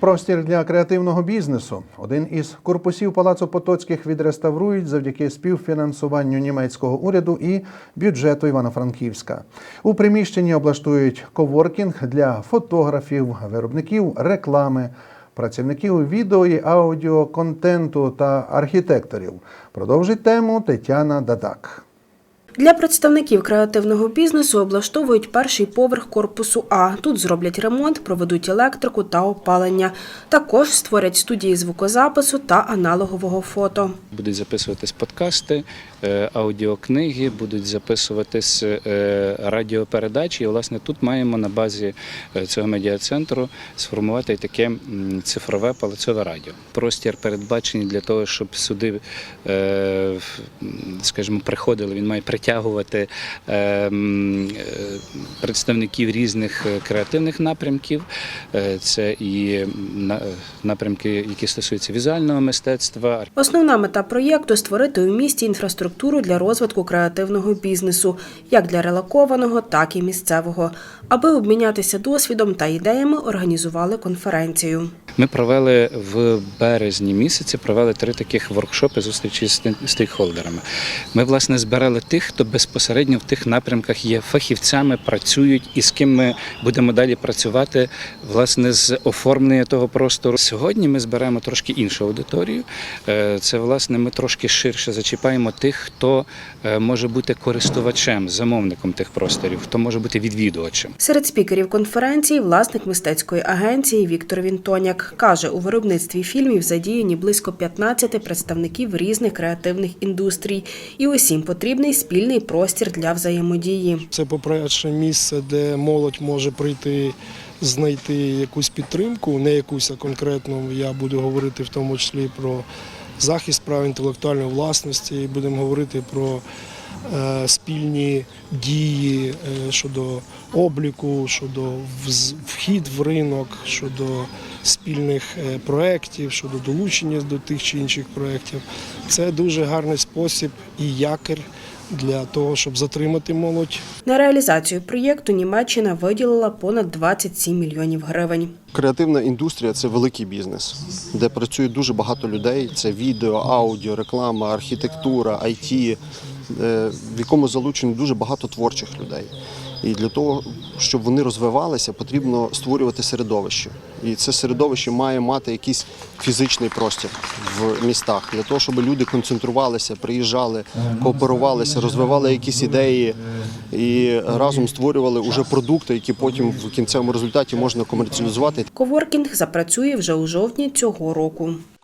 Простір для креативного бізнесу. Один із корпусів Палацу Потоцьких відреставрують завдяки співфінансуванню німецького уряду і бюджету Івано-Франківська. У приміщенні облаштують коворкінг для фотографів, виробників реклами, працівників відео і аудіоконтенту та архітекторів. Продовжить тему Тетяна Дадак. Для представників креативного бізнесу облаштовують перший поверх корпусу А. Тут зроблять ремонт, проведуть електрику та опалення. Також створять студії звукозапису та аналогового фото. Будуть записуватись подкасти, е, аудіокниги, будуть записуватись е, радіопередачі. І, власне, тут маємо на базі е, цього медіа-центру сформувати таке цифрове палацове радіо. Простір передбачений для того, щоб сюди, скажімо, приходили. Він має притягувати е, м, е, представників різних е, креативних напрямків. Е, Це і на- напрямки, які стосуються візуального мистецтва, Основна мета проєкту створити у місті інфраструктуру для розвитку креативного бізнесу, як для релокованого, так і місцевого. Аби обмінятися досвідом та ідеями, організували конференцію. Ми провели в березні місяці провели три таких воркшопи зустрічі з стейк- стейкхолдерами. Ми власне збирали тих, хто безпосередньо в тих напрямках є фахівцями, працюють і з ким ми будемо далі працювати власне з оформлення того простору. Сьогодні ми зберемо трошки іншу аудиторію. Е, Це власне ми трошки ширше зачіпаємо тих, хто е, може бути користувачем, замовником тих просторів, хто може бути відвідувачем. Серед спікерів конференції власник мистецької агенції Віктор Вінтоняк каже, у виробництві фільмів задіяні близько 15 представників різних креативних індустрій, і усім потрібний спільний простір для взаємодії. Це, по-перше, місце, де молодь може прийти, знайти якусь підтримку, не якусь а конкретну. Я буду говорити в тому числі про захист прав інтелектуальної власності, і будемо говорити про спільні дії е, щодо обліку, щодо вхід в ринок, щодо спільних е, проєктів, щодо долучення до тих чи інших проєктів. Це дуже гарний спосіб і якір для того, щоб затримати молодь На реалізацію проєкту Німеччина виділила понад 27 мільйонів гривень. Креативна індустрія це великий бізнес, де працює дуже багато людей. Це відео, аудіо, реклама, архітектура, IT, е, в якому залучено дуже багато творчих людей. І для того, щоб вони розвивалися, потрібно створювати середовище. І це середовище має мати якийсь фізичний простір в містах для того, щоб люди концентрувалися, приїжджали, кооперувалися, розвивали якісь ідеї і разом створювали уже продукти, які потім в кінцевому результаті можна комерціалізувати Коворкінг запрацює вже у жовтні цього року.